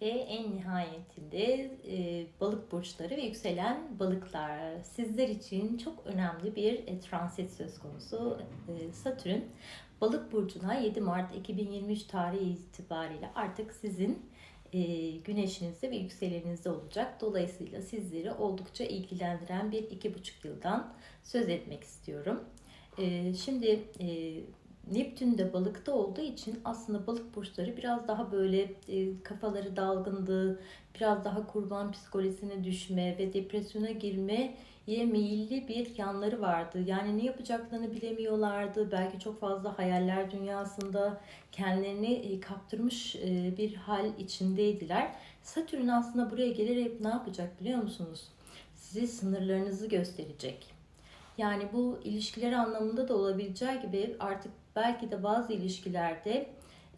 Ve en nihayetinde e, balık burçları ve yükselen balıklar. Sizler için çok önemli bir e, transit söz konusu. E, Satürn balık burcuna 7 Mart 2023 tarihi itibariyle artık sizin e, güneşinizde ve yükselenizde olacak. Dolayısıyla sizleri oldukça ilgilendiren bir iki buçuk yıldan söz etmek istiyorum. E, şimdi e, Neptün de balıkta olduğu için aslında balık burçları biraz daha böyle e, kafaları dalgındı, biraz daha kurban psikolojisine düşme ve depresyona girmeye meyilli bir yanları vardı. Yani ne yapacaklarını bilemiyorlardı. Belki çok fazla hayaller dünyasında kendilerini e, kaptırmış e, bir hal içindeydiler. Satürn aslında buraya gelerek ne yapacak biliyor musunuz? Size sınırlarınızı gösterecek. Yani bu ilişkiler anlamında da olabileceği gibi artık belki de bazı ilişkilerde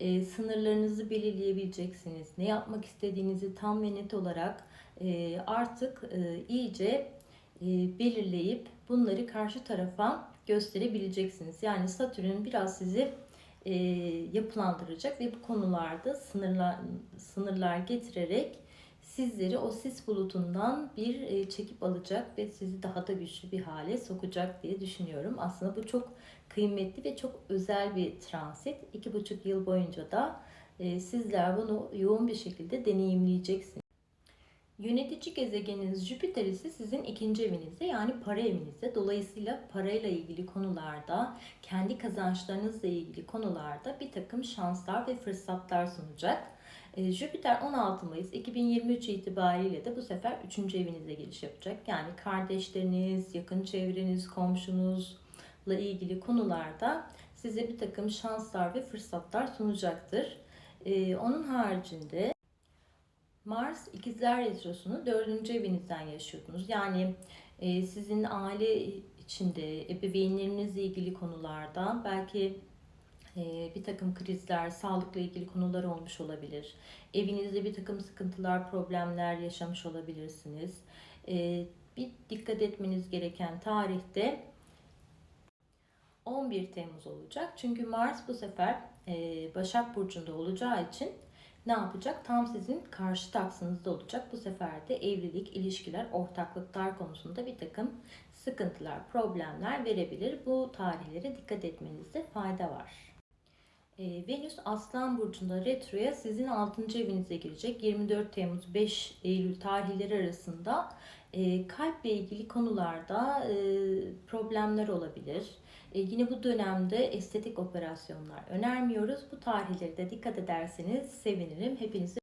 e, sınırlarınızı belirleyebileceksiniz. Ne yapmak istediğinizi tam ve net olarak e, artık e, iyice e, belirleyip bunları karşı tarafa gösterebileceksiniz. Yani Satürn biraz sizi e, yapılandıracak ve bu konularda sınırlar sınırlar getirerek sizleri o sis bulutundan bir e, çekip alacak ve sizi daha da güçlü bir hale sokacak diye düşünüyorum. Aslında bu çok kıymetli ve çok özel bir transit. İki buçuk yıl boyunca da e, sizler bunu yoğun bir şekilde deneyimleyeceksiniz. Yönetici gezegeniniz Jüpiter ise sizin ikinci evinizde yani para evinizde. Dolayısıyla parayla ilgili konularda, kendi kazançlarınızla ilgili konularda bir takım şanslar ve fırsatlar sunacak. E, Jüpiter 16 Mayıs 2023 itibariyle de bu sefer 3. evinize giriş yapacak. Yani kardeşleriniz, yakın çevreniz, komşunuzla ilgili konularda size bir takım şanslar ve fırsatlar sunacaktır. E, onun haricinde Mars ikizler retrosunu dördüncü evinizden yaşıyordunuz. Yani e, sizin aile içinde ebeveynlerinizle ilgili konularda belki bir takım krizler, sağlıkla ilgili konular olmuş olabilir. Evinizde bir takım sıkıntılar, problemler yaşamış olabilirsiniz. E, bir dikkat etmeniz gereken tarihte 11 Temmuz olacak. Çünkü Mars bu sefer e, Başak Burcu'nda olacağı için ne yapacak? Tam sizin karşı taksınızda olacak. Bu sefer de evlilik, ilişkiler, ortaklıklar konusunda bir takım sıkıntılar, problemler verebilir. Bu tarihlere dikkat etmenizde fayda var. E, Venüs Aslan Burcu'nda retroya sizin 6. evinize girecek. 24 Temmuz 5 Eylül tarihleri arasında e, kalple ilgili konularda e, problemler olabilir. E, yine bu dönemde estetik operasyonlar önermiyoruz. Bu tarihleri de dikkat ederseniz sevinirim. Hepinizi